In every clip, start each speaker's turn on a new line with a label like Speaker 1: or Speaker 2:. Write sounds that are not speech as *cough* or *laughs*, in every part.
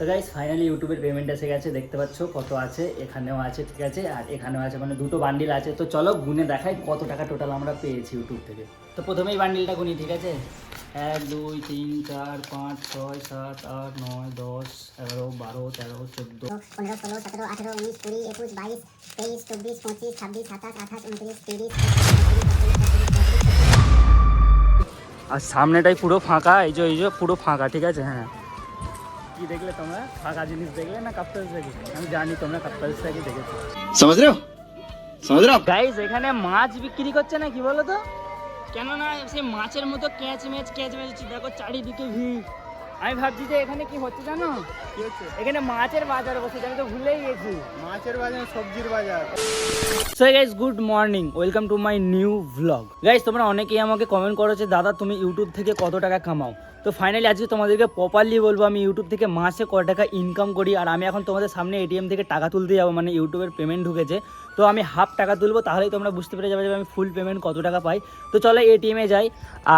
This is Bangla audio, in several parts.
Speaker 1: তো গাইজ ফাইনালি ইউটিউবের পেমেন্ট এসে গেছে দেখতে পাচ্ছ কত আছে এখানেও আছে ঠিক আছে আর এখানেও আছে মানে দুটো বান্ডিল আছে তো চলো গুনে দেখাই কত টাকা টোটাল আমরা পেয়েছি ইউটিউব থেকে তো প্রথমেই বান্ডিলটা গুনি ঠিক আছে এক দুই তিন চার পাঁচ ছয় সাত আট নয় দশ এগারো বারো তেরো চোদ্দ আর সামনেটাই পুরো ফাঁকা এই যে এই যে পুরো ফাঁকা ঠিক আছে হ্যাঁ কি দেখলে তোমরা ফাঁকা জিনিস দেখলে না কাপ্তাস দেখেছো আমি জানি তোমরা কাপ্তাস থেকে দেখেছো সমাজ রে সমাজ এখানে মাছ বিক্রি করছে না কি বলো তো কেননা সেই মাছের মতো ক্যাচ ম্যাচ ক্যাচ ম্যাচ দেখো চারিদিকে ভিড় আমি ভাবছি যে এখানে কি হচ্ছে জানো এখানে মাছের বাজার বসে আমি তো ভুলেই গেছি মাছের বাজার সবজির বাজার so guys good morning welcome to my new vlog guys তোমরা অনেকেই আমাকে কমেন্ট করো যে দাদা তুমি ইউটিউব থেকে কত টাকা কামাও তো ফাইনালি আজকে তোমাদেরকে প্রপারলি বলবো আমি ইউটিউব থেকে মাসে কত টাকা ইনকাম করি আর আমি এখন তোমাদের সামনে এটিএম থেকে টাকা তুলতে যাবো মানে ইউটিউবের পেমেন্ট ঢুকেছে তো আমি হাফ টাকা তুলবো তাহলেই তোমরা বুঝতে পেরে যাবে যে আমি ফুল পেমেন্ট কত টাকা পাই তো চলো এটিএমে যাই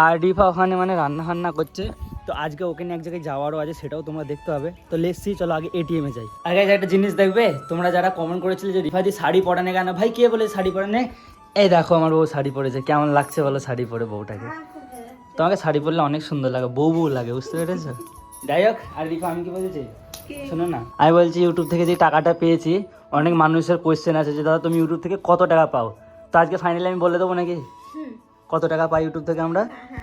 Speaker 1: আর রিফা ওখানে মানে রান্না ফান্না করছে তো আজকে ওকে এক জায়গায় যাওয়ারও আছে সেটাও তোমরা দেখতে হবে তো লেসি চলো আগে এটিএমে যাই আগে একটা জিনিস দেখবে তোমরা যারা কমেন্ট করেছিলে যে রিফাদি শাড়ি পরানে কেন ভাই কে বলে শাড়ি পরানে এই দেখো আমার বউ শাড়ি পরেছে কেমন লাগছে বলো শাড়ি পরে বউটাকে হ্যাঁ, তোমাকে শাড়ি পরলে অনেক সুন্দর লাগে বউ বউ লাগে বুঝতে পেরেছো যাই হোক আর রিফা আমি কি বলছি শোনো না আমি বলছি ইউটিউব থেকে যে টাকাটা পেয়েছি অনেক মানুষের কোয়েশ্চেন আছে যে দাদা তুমি ইউটিউব থেকে কত টাকা পাও তো আজকে ফাইনালি আমি বলে দেবো নাকি কত টাকা পাই ইউটিউব থেকে আমরা হ্যাঁ।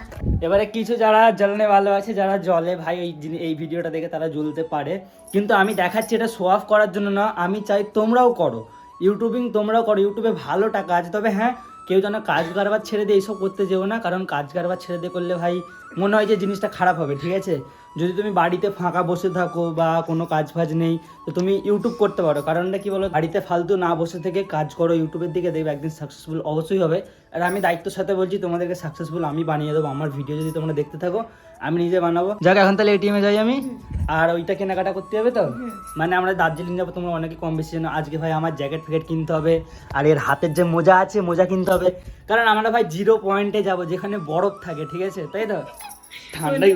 Speaker 1: এবারে কিছু যারা জলনে ভালো আছে যারা জলে ভাই এই এই ভিডিওটা দেখে তারা জ্বলতে পারে কিন্তু আমি দেখাচ্ছি এটা শো অফ করার জন্য না আমি চাই তোমরাও করো ইউটিউবিং তোমরাও করো ইউটিউবে ভালো টাকা আছে তবে হ্যাঁ কেউ যেন কাজ কারবার ছেড়ে দিয়ে এইসব করতে যেও না কারণ কাজ কারবার ছেড়ে দিয়ে করলে ভাই মনে হয় যে জিনিসটা খারাপ হবে ঠিক আছে যদি তুমি বাড়িতে ফাঁকা বসে থাকো বা কোনো কাজ ফাজ নেই তো তুমি ইউটিউব করতে পারো কারণটা কি বলো বাড়িতে ফালতু না বসে থেকে কাজ করো ইউটিউবের দিকে দেখবে একদিন সাকসেসফুল অবশ্যই হবে আর আমি দায়িত্বের সাথে বলছি তোমাদেরকে সাকসেসফুল আমি বানিয়ে দেবো আমার ভিডিও যদি তোমরা দেখতে থাকো আমি নিজে বানাবো যাক এখন তাহলে এটিএমে যাই আমি আর ওইটা কেনাকাটা করতে হবে তো মানে আমরা দার্জিলিং যাবো তোমরা অনেকে কম বেশি জানো আজকে ভাই আমার জ্যাকেট ফ্যাকেট কিনতে হবে আর এর হাতের যে মোজা আছে মোজা কিনতে হবে কারণ আমরা ভাই জিরো পয়েন্টে যাবো যেখানে বরফ থাকে ঠিক আছে তাই তো ঠান্ডায়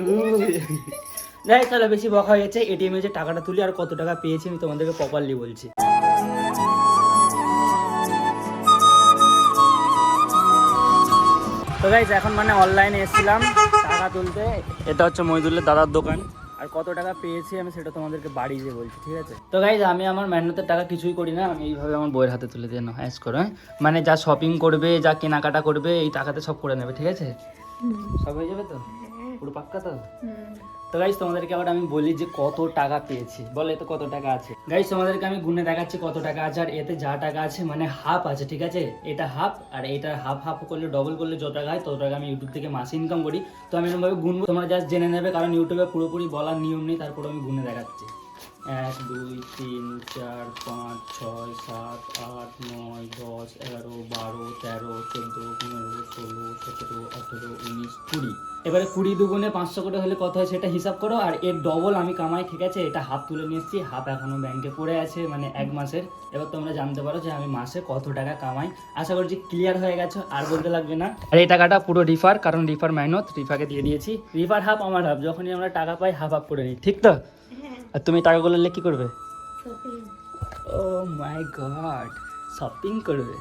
Speaker 1: যাই তাহলে বেশি বকা হয়ে হয়েছে এটিএমে যে টাকাটা তুলি আর কত টাকা পেয়েছি আমি তোমাদেরকে প্রপারলি বলছি তো গাইজ এখন মানে অনলাইনে এসেছিলাম টাকা তুলতে এটা হচ্ছে মহিদুলের দাদার দোকান আর কত টাকা পেয়েছি আমি সেটা তোমাদেরকে বাড়ি গিয়ে বলছি ঠিক আছে তো গাইজ আমি আমার মেহনতের টাকা কিছুই করি না আমি এইভাবে আমার বইয়ের হাতে তুলে দিয়ে হ্যাঁ করো হ্যাঁ মানে যা শপিং করবে যা কেনাকাটা করবে এই টাকাতে সব করে নেবে ঠিক আছে সব হয়ে যাবে তো হ্যাঁ। পুরো পাক্কা তো তো গাইস তোমাদেরকে আবার আমি বলি যে কত টাকা পেয়েছি বলে তো কত টাকা আছে গাইস তোমাদেরকে আমি গুনে দেখাচ্ছি কত টাকা আছে আর এতে যা টাকা আছে মানে হাফ আছে ঠিক আছে এটা হাফ আর এটা হাফ হাফ করলে ডবল করলে যত টাকা হয় তত টাকা আমি ইউটিউব থেকে মাসে ইনকাম করি তো আমি এরকমভাবে গুনবো তোমরা জাস্ট জেনে নেবে কারণ ইউটিউবে পুরোপুরি বলার নিয়ম নেই তারপরে আমি গুনে দেখাচ্ছি এক দুই তিন চার পাঁচ ছয় সাত আট নয় দশ এগারো বারো তেরো চোদ্দো পনেরো ষোলো সতেরো আঠেরো উনিশ কুড়ি এবারে কুড়ি দুগুণে পাঁচশো করে হলে কত হয় সেটা হিসাব করো আর এর ডবল আমি কামাই ঠিক আছে এটা হাফ তুলে নিয়ে এসেছি হাফ এখনও ব্যাংকে পড়ে আছে মানে এক মাসের এবার তোমরা জানতে পারো যে আমি মাসে কত টাকা কামাই আশা করছি ক্লিয়ার হয়ে গেছে আর বলতে লাগবে না আর এই টাকাটা পুরো রিফার কারণ রিফার মেহনত রিফাকে দিয়ে দিয়েছি রিফার হাফ আমার হাফ যখনই আমরা টাকা পাই হাফ হাফ করে নিই ঠিক তো *laughs* আর তুমি টাকা গুলো কি করবে ও মাই গড শপিং করবে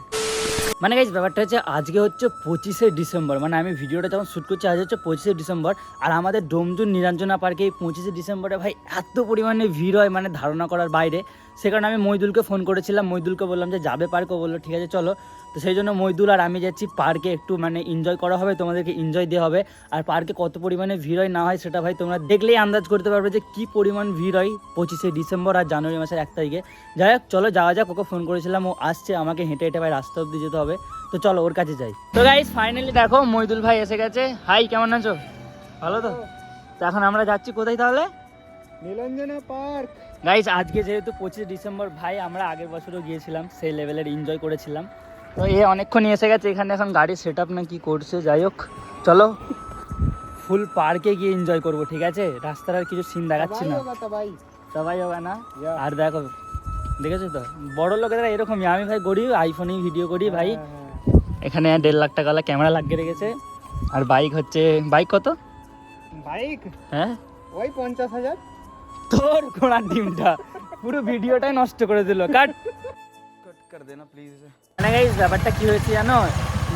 Speaker 1: মানে গাইজ ব্যাপারটা হচ্ছে আজকে হচ্ছে পঁচিশে ডিসেম্বর মানে আমি ভিডিওটা যখন শ্যুট করছি আজ হচ্ছে পঁচিশে ডিসেম্বর আর আমাদের ডোমজুন নিরঞ্জনা পার্কে এই পঁচিশে ডিসেম্বরে ভাই এত পরিমাণে ভিড় হয় মানে ধারণা করার বাইরে সে কারণে আমি মইদুলকে ফোন করেছিলাম মইদুলকে বললাম যে যাবে পার্কে বললো ঠিক আছে চলো তো সেই জন্য মইদুল আর আমি যাচ্ছি পার্কে একটু মানে এনজয় করা হবে তোমাদেরকে এনজয় দেওয়া হবে আর পার্কে কত পরিমাণে ভিড় হয় না হয় সেটা ভাই তোমরা দেখলেই আন্দাজ করতে পারবে যে কী পরিমাণ ভিড় হয় পঁচিশে ডিসেম্বর আর জানুয়ারি মাসের এক তারিখে যাই হোক চলো যাওয়া যাক ওকে ফোন করেছিলাম ও আসছে আমাকে হেঁটে হেঁটে ভাই রাস্তা অব্দি যেতে হবে তো চলো ওর কাছে যাই তো গাইজ ফাইনালি দেখো মইদুল ভাই এসে গেছে হাই কেমন আছো ভালো তো এখন আমরা যাচ্ছি কোথায় তাহলে নীলঞ্জনা পার্ক গাইস আজকে যেহেতু পঁচিশ ডিসেম্বর ভাই আমরা আগের বছরও গিয়েছিলাম সেই লেভেলের এনজয় করেছিলাম তো এ অনেকক্ষণ এসে গেছে এখানে এখন গাড়ির সেট আপ না কি করছে যাই হোক চলো ফুল পার্কে গিয়ে এনজয় করব ঠিক আছে রাস্তার আর কিছু সিন দেখাচ্ছি না সবাই হবে না আর দেখো দেখেছো তো বড় লোকেরা এরকমই আমি ভাই করি আইফোনেই ভিডিও করি ভাই হ্যাঁ। এখানে দেড় লাখ টাকাওয়ালা ক্যামেরা লাগিয়ে রেখেছে আর বাইক হচ্ছে বাইক কত বাইক হ্যাঁ ওই পঞ্চাশ হাজার তোর ঘোড়ার ডিমটা পুরো ভিডিওটাই নষ্ট করে দিল কাট কাট কর দেনা প্লিজ না গাইস ব্যাপারটা কি হয়েছে জানো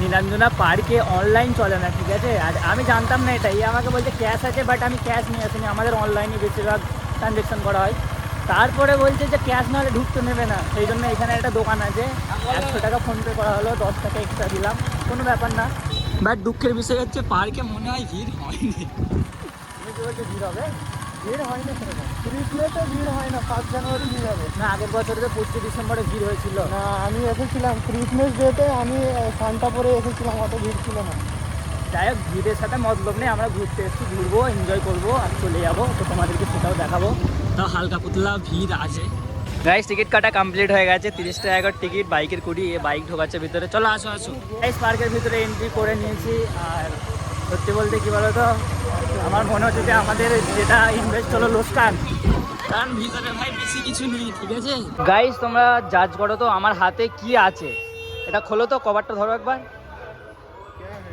Speaker 1: নীলাঞ্জনা পার্কে অনলাইন চলে না ঠিক আছে আর আমি জানতাম না এটাই আমাকে বলছে ক্যাশ আছে বাট আমি ক্যাশ নিয়ে আসিনি আমাদের অনলাইনে বেশিরভাগ ট্রানজ্যাকশন করা হয় তারপরে বলছে যে ক্যাশ নাহলে ঢুকতে নেবে না সেই জন্য এখানে একটা দোকান আছে একশো টাকা ফোনপে করা হলো দশ টাকা এক্সট্রা দিলাম কোনো ব্যাপার না বাট দুঃখের বিষয় হচ্ছে পার্কে মনে হয় ভিড় হয়নি ভিড় হবে ভিড় হয় না ভিড় হয় না জানুয়ারি ভিড় হবে না আগের বছরে তো পঁচিশে ডিসেম্বরে ভিড় আমি এসেছিলাম ডেতে আমি এসেছিলাম অত ভিড় ছিল না ভিড়ের সাথে নেই আমরা ঘুরতে ঘুরবো এনজয় করবো চলে যাবো তো তোমাদেরকে সেটাও দেখাবো তাও হালকা পুতলা ভিড় আছে টিকিট কাটা কমপ্লিট হয়ে গেছে তিরিশ টাকার টিকিট বাইকের কুড়ি এ বাইক ঢোকাচ্ছে ভিতরে চলো আসো আসো পার্কের ভিতরে এন্ট্রি করে নিয়েছি আর সত্যি বলতে কী বলো তো আমার মনে হচ্ছে যে আমাদের যেটা ইনভেস্ট হলো লোকসান বেশি কিছু নেই ঠিক আছে গাইস তোমরা জাজ করো তো আমার হাতে কি আছে এটা খোলো তো কভারটা ধরো একবার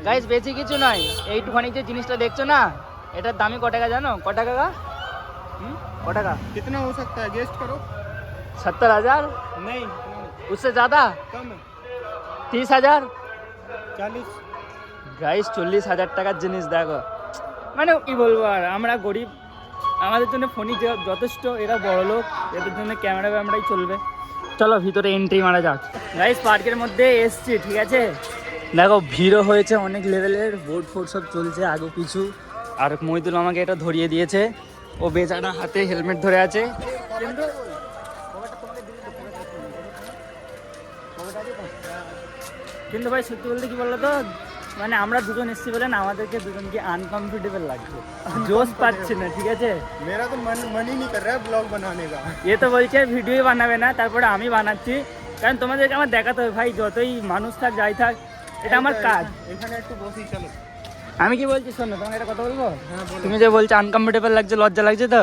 Speaker 1: গাইস বেশি কিছু নয় এইটুখানি যে জিনিসটা দেখছো না এটার দামি ক টাকা জানো ক টাকা গা ক টাকা কতনা हो सकता है गेस्ट करो सत्तर हजार नहीं उससे ज़्यादा कम 30000 40 গাইস চল্লিশ হাজার টাকার জিনিস দেখো মানে কি বলবো আর আমরা গরিব আমাদের জন্য ফোনই যথেষ্ট এরা বড় লোক এদের জন্য ক্যামেরা ক্যামেরাই চলবে চলো ভিতরে এন্ট্রি মারা যাক গাইস পার্কের মধ্যে এসছি ঠিক আছে দেখো ভিড়ও হয়েছে অনেক লেভেলের বোর্ড ফোর্ড সব চলছে আগে পিছু আর মহিদুল আমাকে এটা ধরিয়ে দিয়েছে ও বেচারা হাতে হেলমেট ধরে আছে কিন্তু কিন্তু ভাই সত্যি বলতে কি বললো তো মানে আমরা দুজন এসছি বলেন আমাদেরকে দুজনকে আনকমফর্টেবল লাগছে জোশ পাচ্ছি না ঠিক আছে মেরা তো মন ই নি কর রা ব্লগ বানানে কা এ তো বলছে ভিডিও বানাবে না তারপরে আমি বানাচ্ছি কারণ তোমাদেরকে আমার দেখাতে হবে ভাই যতই মানুষ থাক যাই থাক এটা আমার কাজ এখানে একটু বসি চলো আমি কি বলছি শোনো তোমাকে একটা কথা বলবো হ্যাঁ, তুমি যে বলছো আনকমফর্টেবল লাগছে লজ্জা লাগছে তো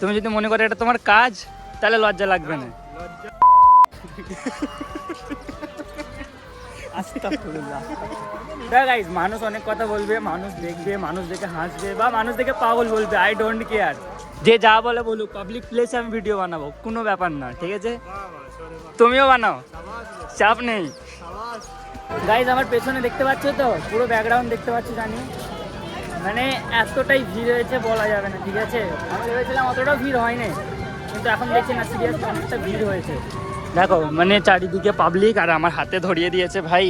Speaker 1: তুমি যদি মনে করো এটা তোমার কাজ তাহলে লজ্জা লাগবে না লজ্জা আস্তাগফিরুল্লাহ গাইজ মানুষ অনেক কথা বলবে মানুষ দেখবে মানুষ দেখে হাসবে বা মানুষ দেখে পাগল বলবে আই ডোন্ট কেয়ার যে যা বলে বলুক পাবলিক প্লেসে আমি ভিডিও বানাবো কোনো ব্যাপার না ঠিক আছে তুমিও বানাও চাপ নেই গাইজ আমার পেছনে দেখতে পাচ্ছ তো পুরো ব্যাকগ্রাউন্ড দেখতে পাচ্ছ জানি মানে এতটাই ভিড় হয়েছে বলা যাবে না ঠিক আছে আমি ভেবেছিলাম অতটাও ভিড় হয়নি কিন্তু এখন দেখছি না সিরিয়াস অনেকটা ভিড় হয়েছে দেখো মানে চারিদিকে পাবলিক আর আমার হাতে ধরিয়ে দিয়েছে ভাই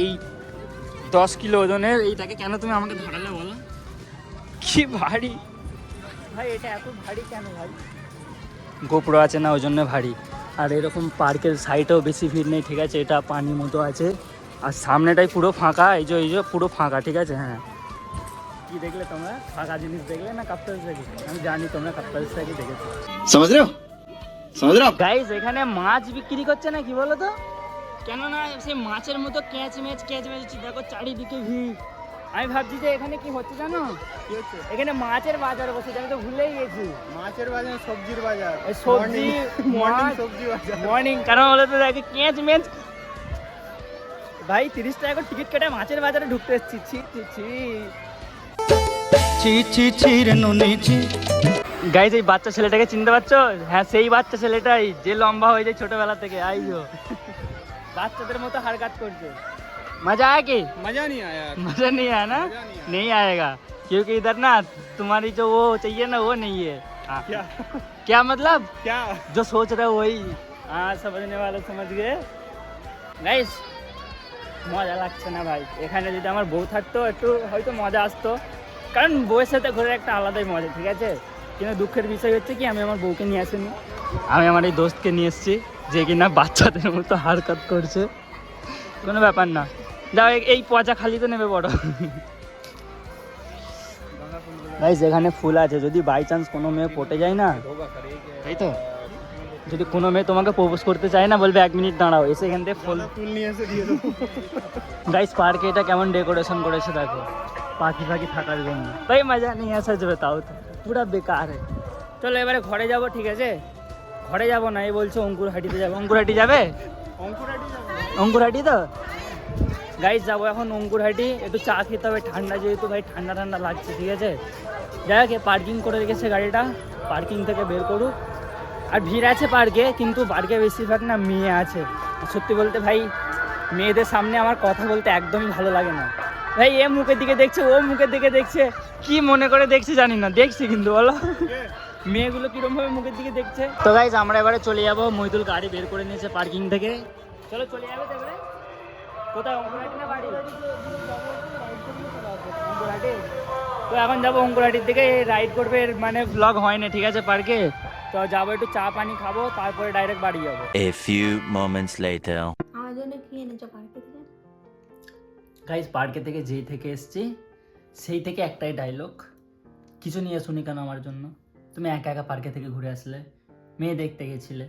Speaker 1: দশ কিলো ওজনের এইটাকে কেন তুমি আমাকে ধরালে বলো কি ভারী ভাই এটা এত ভারী কেন ভাই গোপড়ো আছে না ওই জন্য ভারী আর এরকম পার্কের সাইডেও বেশি ভিড় নেই ঠিক আছে এটা পানি মতো আছে আর সামনেটাই পুরো ফাঁকা এই যে এই যে পুরো ফাঁকা ঠিক আছে হ্যাঁ কি দেখলে তোমরা ফাঁকা জিনিস দেখলে না কাপ্তাল দেখলে আমি জানি তোমরা কাপ্তাল থেকে দেখেছো সমুদ্র গাইস এখানে মাছ বিক্রি করছে না কি বলো তো কেননা সে মাছের মতো ক্যাচ ম্যাচ ক্যাচ ম্যাচ হচ্ছে দেখো চারিদিকে ভিড় আমি ভাবছি যে এখানে কি হচ্ছে জানো এখানে মাছের বাজার বসে আমি তো ভুলেই গেছি মাছের বাজার সবজির বাজার সবজি মর্নিং *laughs* সবজি বাজার মর্নিং কারণ হলো তো দেখে ক্যাচ ম্যাচ ভাই তিরিশ টাকা টিকিট কেটে মাছের বাজারে ঢুকতে এসছি ছি ছি ছি ছি ছি ছি গাইজ এই বাচ্চা ছেলেটাকে চিনতে পারছো হ্যাঁ সেই বাচ্চা ছেলেটাই যে লম্বা হয়ে যায় ছোটবেলা থেকে আইজো बातचीत में तो मजा आया कि मजा नहीं आया मजा नहीं आया ना नहीं, आएगा क्योंकि इधर ना तुम्हारी जो वो चाहिए ना वो नहीं है हाँ। क्या क्या मतलब क्या जो सोच रहे हो वही हाँ समझने वाले समझ गए गाइस मजा लगता ना भाई এখানে যদি আমার বউ থাকতো একটু হয়তো মজা আসতো কারণ বউয়ের সাথে ঘুরে একটা আলাদাই মজা ঠিক আছে কিন্তু দুঃখের বিষয় হচ্ছে কি আমি আমার বউকে নিয়ে আমি আমার এই দোস্তকে নিয়ে এসেছি যে কিনা বাচ্চাদের মতো হারকাত করছে কোনো ব্যাপার না যাও এই পচা খালি তো নেবে বড় ভাই যেখানে ফুল আছে যদি বাই চান্স কোনো মেয়ে পটে যায় না তাই তো যদি কোনো মেয়ে তোমাকে প্রপোজ করতে চায় না বলবে এক মিনিট দাঁড়াও এসে এখান থেকে ফুল ফুল নিয়ে এসে দিয়ে গাইস পার্কে এটা কেমন ডেকোরেশন করেছে দেখো পাখি পাখি থাকার জন্য ভাই মজা নিয়ে আসা যাবে তাও তো পুরা বেকার চলো এবারে ঘরে যাবো ঠিক আছে ঘরে যাব না এই বলছো অঙ্কুরহাটিতে যাবো অঙ্কুরহাটি যাবে অঙ্কুরহাটি তো গাইজ যাবো এখন অঙ্কুরহাটি একটু চা খেতে হবে ঠান্ডা যেহেতু ভাই ঠান্ডা ঠান্ডা লাগছে ঠিক আছে যাই হোক পার্কিং করে রেখেছে গাড়িটা পার্কিং থেকে বের করুক আর ভিড় আছে পার্কে কিন্তু পার্কে বেশিরভাগ না মেয়ে আছে সত্যি বলতে ভাই মেয়েদের সামনে আমার কথা বলতে একদমই ভালো লাগে না ভাই এ মুখের দিকে দেখছে ও মুখের দিকে দেখছে কি মনে করে দেখছে জানি না দেখছি কিন্তু বলো মেয়েগুলো কিরম ভাবে মুখের দিকে দেখছে তো গাইজ আমরা এবারে চলে যাবো মহিদুল গাড়ি বের করে নিয়েছে পার্কিং থেকে চলো চলে যাবে তারপরে কোথায় অঙ্কুরাটি না বাড়ি তো এখন যাবো অঙ্কুরাটির দিকে রাইড করবে মানে ব্লগ হয় না ঠিক আছে পার্কে তো যাবো একটু চা পানি খাবো তারপরে ডাইরেক্ট বাড়ি যাবো এ ফিউ মোমেন্টস লেটার আমার কি এনেছো পার্কে থেকে পার্কে থেকে যেই থেকে এসছি সেই থেকে একটাই ডায়লগ কিছু নিয়ে শুনি কেন আমার জন্য তুমি একা একা পার্কে থেকে ঘুরে আসলে মেয়ে দেখতে গেছিলে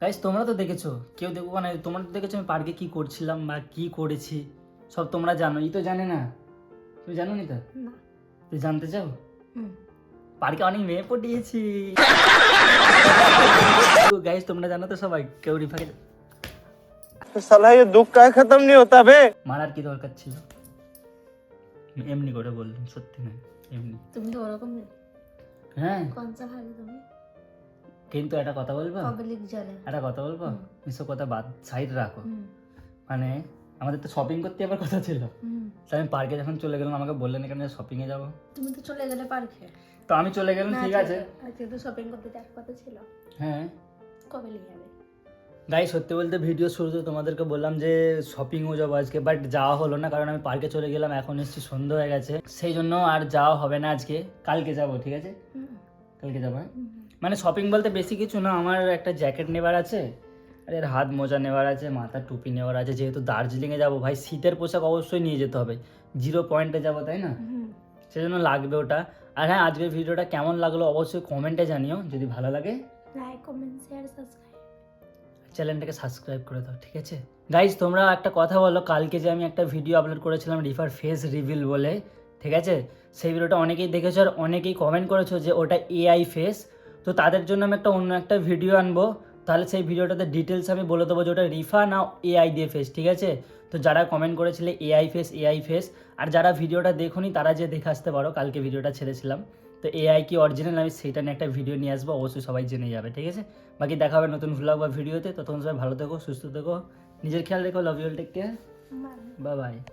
Speaker 1: গাইস তোমরা তো দেখেছো কেউ দেখো মানে তোমরা তো দেখেছো আমি পার্কে কী করছিলাম বা কী করেছি সব তোমরা জানো ই তো জানে না তুমি জানো নি তো তুই জানতে চাও পার্কে অনেক মেয়ে পটিয়েছি গাইস তোমরা জানো তো সবাই কেউ রিফাকে সালাই দুঃখ दुख का खत्म नहीं মারার কি দরকার ছিল এমনি করে বললাম সত্যি না এমনি তুমি তো ওরকম হ্যাঁ কোনটা ভালো তুমি কিন্তু একটা কথা বলবো পাবলিক জলে একটা কথা বলবো মিশো কথা বাদ সাইড রাখো মানে আমাদের তো শপিং করতে আবার কথা ছিল আমি পার্কে যখন চলে গেলাম আমাকে বললেন এখানে শপিং এ যাবো তুমি তো চলে গেলে পার্কে তো আমি চলে গেলাম ঠিক আছে আজকে তো শপিং করতে যাওয়ার কথা ছিল হ্যাঁ কবে নিয়ে যাবে গাই সত্যি বলতে ভিডিও শুরুতে তোমাদেরকে বললাম যে শপিংও যাবো আজকে বাট যাওয়া হলো না কারণ আমি পার্কে চলে গেলাম এখন এসছি সন্ধ্যা হয়ে গেছে সেই জন্য আর যাওয়া হবে না আজকে কালকে যাব ঠিক আছে কালকে যাবো হ্যাঁ? মানে শপিং বলতে বেশি কিছু না আমার একটা জ্যাকেট নেবার আছে আর এর হাত মোজা নেওয়ার আছে মাথার টুপি নেওয়ার আছে যেহেতু দার্জিলিংয়ে যাবো ভাই শীতের পোশাক অবশ্যই নিয়ে যেতে হবে জিরো পয়েন্টে যাবো তাই না সেই জন্য লাগবে ওটা আর হ্যাঁ আজকের ভিডিওটা কেমন লাগলো অবশ্যই কমেন্টে জানিও যদি ভালো লাগে লাইক কমেন্ট শেয়ার সাবস্ক্রাইব চ্যানেলটাকে সাবস্ক্রাইব করে দাও ঠিক আছে গাইজ তোমরা একটা কথা বলো কালকে যে আমি একটা ভিডিও আপলোড করেছিলাম রিফার ফেস রিভিল বলে ঠিক আছে সেই ভিডিওটা অনেকেই দেখেছো আর অনেকেই কমেন্ট করেছো যে ওটা এআই ফেস তো তাদের জন্য আমি একটা অন্য একটা ভিডিও আনবো তাহলে সেই ভিডিওটাতে ডিটেলস আমি বলে দেবো যে ওটা রিফা না এআই দিয়ে ফেস ঠিক আছে তো যারা কমেন্ট করেছিলে এআই ফেস এআই ফেস আর যারা ভিডিওটা দেখুনি তারা যে দেখে আসতে পারো কালকে ভিডিওটা ছেড়েছিলাম তো এআই কি অরিজিনাল আমি সেটা নিয়ে একটা ভিডিও নিয়ে আসবো অবশ্যই সবাই জেনে যাবে ঠিক আছে বাকি দেখা হবে নতুন ভ্লগ বা ভিডিওতে তখন সবাই ভালো থেকো সুস্থ থেকো নিজের খেয়াল রেখো love you'll take care by